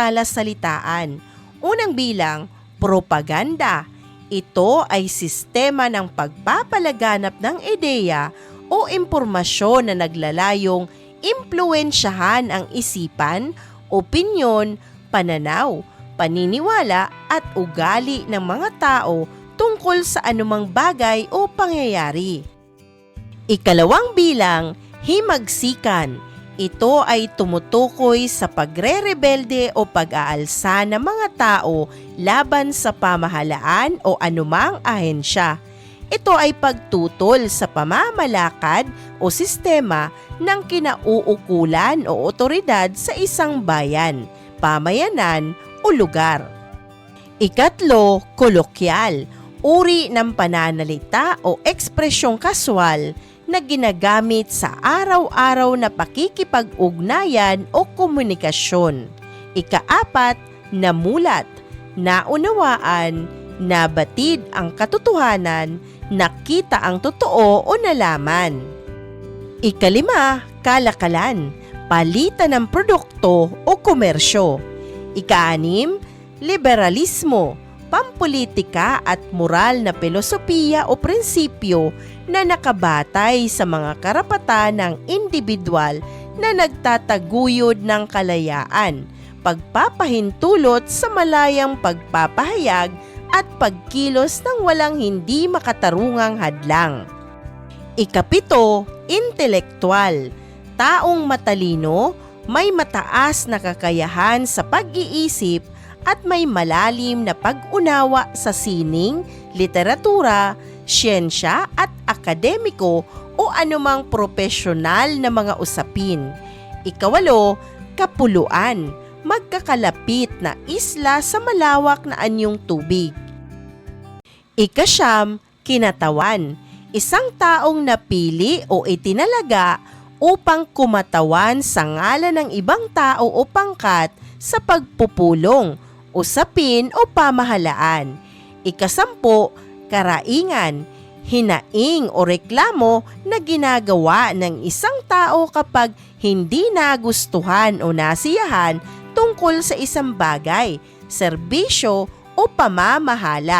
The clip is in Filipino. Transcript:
talasalitaan. Unang bilang, propaganda. Ito ay sistema ng pagpapalaganap ng ideya o impormasyon na naglalayong impluensyahan ang isipan, opinyon, pananaw, paniniwala at ugali ng mga tao tungkol sa anumang bagay o pangyayari. Ikalawang bilang, himagsikan. Ito ay tumutukoy sa pagre-rebelde o pag-aalsa ng mga tao laban sa pamahalaan o anumang ahensya. Ito ay pagtutol sa pamamalakad o sistema ng kinauukulan o otoridad sa isang bayan, pamayanan o lugar. Ikatlo, kolokyal, uri ng pananalita o ekspresyong kaswal na ginagamit sa araw-araw na pakikipag-ugnayan o komunikasyon. Ikaapat, namulat, naunawaan, nabatid ang katotohanan, nakita ang totoo o nalaman. Ikalima, kalakalan, palitan ng produkto o komersyo. Ikaanim, liberalismo, pampolitika at moral na filosofiya o prinsipyo na nakabatay sa mga karapatan ng individual na nagtataguyod ng kalayaan, pagpapahintulot sa malayang pagpapahayag at pagkilos ng walang hindi makatarungang hadlang. Ikapito, intelektual, taong matalino, may mataas na kakayahan sa pag-iisip at may malalim na pag-unawa sa sining, literatura, siyensya at akademiko o anumang profesional na mga usapin. Ikawalo, kapuluan, magkakalapit na isla sa malawak na anyong tubig. Ikasyam, kinatawan, isang taong napili o itinalaga upang kumatawan sa ngalan ng ibang tao o pangkat sa pagpupulong, usapin o pamahalaan. Ikasampu, karaingan, hinaing o reklamo na ginagawa ng isang tao kapag hindi nagustuhan o nasiyahan tungkol sa isang bagay, serbisyo o pamamahala.